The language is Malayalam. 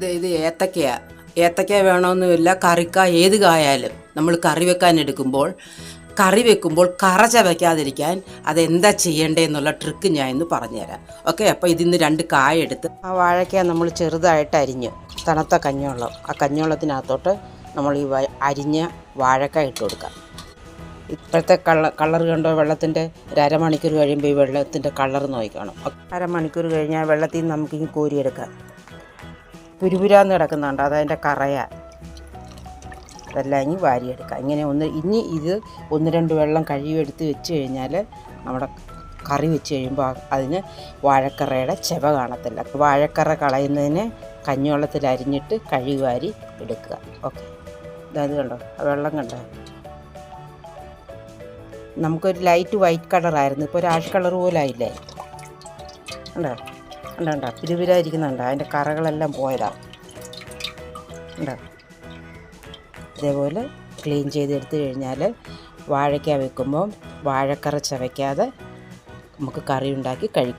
ഇത് ഇത് ഏത്തക്കയാ. ഏത്തക്ക വേണമെന്നുമില്ല കറിക്ക ഏത് കായാലും നമ്മൾ കറി വെക്കാൻ എടുക്കുമ്പോൾ കറി വെക്കുമ്പോൾ കറ ചവയ്ക്കാതിരിക്കാൻ അതെന്താ ചെയ്യേണ്ടതെന്നുള്ള ട്രിക്ക് ഞാൻ ഇന്ന് പറഞ്ഞുതരാം. ഓക്കെ അപ്പോൾ ഇതിന്ന് രണ്ട് കായ എടുത്ത് ആ വാഴയ്ക്ക നമ്മൾ ചെറുതായിട്ട് അരിഞ്ഞു തണുത്ത കഞ്ഞോളം ആ കഞ്ഞോളത്തിനകത്തോട്ട് നമ്മൾ ഈ അരിഞ്ഞ വാഴക്ക ഇട്ട് കൊടുക്കാം. ഇപ്പോഴത്തെ കള കളർ കണ്ടോ വെള്ളത്തിന്റെ? ഒരു അരമണിക്കൂർ കഴിയുമ്പോൾ ഈ വെള്ളത്തിന്റെ കളർ നോക്കണം അരമണിക്കൂർ കഴിഞ്ഞാൽ വെള്ളത്തിൽ നിന്ന് നമുക്ക് കോരിയെടുക്കാം. പുരുപുരാന്ന് കിടക്കുന്നുണ്ട്. അതതിന്റെ കറയാ. അതെല്ലാം ഇനി വാരിയെടുക്കുക ഇങ്ങനെ ഒന്ന് ഇനി ഇത് ഒന്ന് രണ്ട് വെള്ളം കഴുകിയെടുത്ത് വെച്ച് കഴിഞ്ഞാൽ നമ്മുടെ കറി വെച്ച് കഴിയുമ്പോൾ അതിന് വാഴക്കറയുടെ ചെവ കാണത്തില്ല. വാഴക്കറ കളയുന്നതിന് കഞ്ഞിവെള്ളത്തിൽ അരിഞ്ഞിട്ട് കഴുകി വാരി എടുക്കുക. ഓക്കെ. ഇതത് കണ്ടോ? വെള്ളം കണ്ടോ? നമുക്കൊരു ലൈറ്റ് വൈറ്റ് കളറായിരുന്നു. ഇപ്പോൾ ഒരു ആഷ് കളർ പോലായില്ലേ? ഉണ്ടോ ഉണ്ടോ ഉണ്ടോ പിരുപിരായിരിക്കുന്നുണ്ടോ? അതിന്റെ കറകളെല്ലാം പോയതാ. ഉണ്ടോ ഇതേപോലെ ക്ലീൻ ചെയ്തെടുത്ത് കഴിഞ്ഞാൽ വാഴയ്ക്ക വെക്കുമ്പോൾ വാഴക്കറ ചവയ്ക്കാതെ നമുക്ക് കറി ഉണ്ടാക്കി കഴിക്കാം.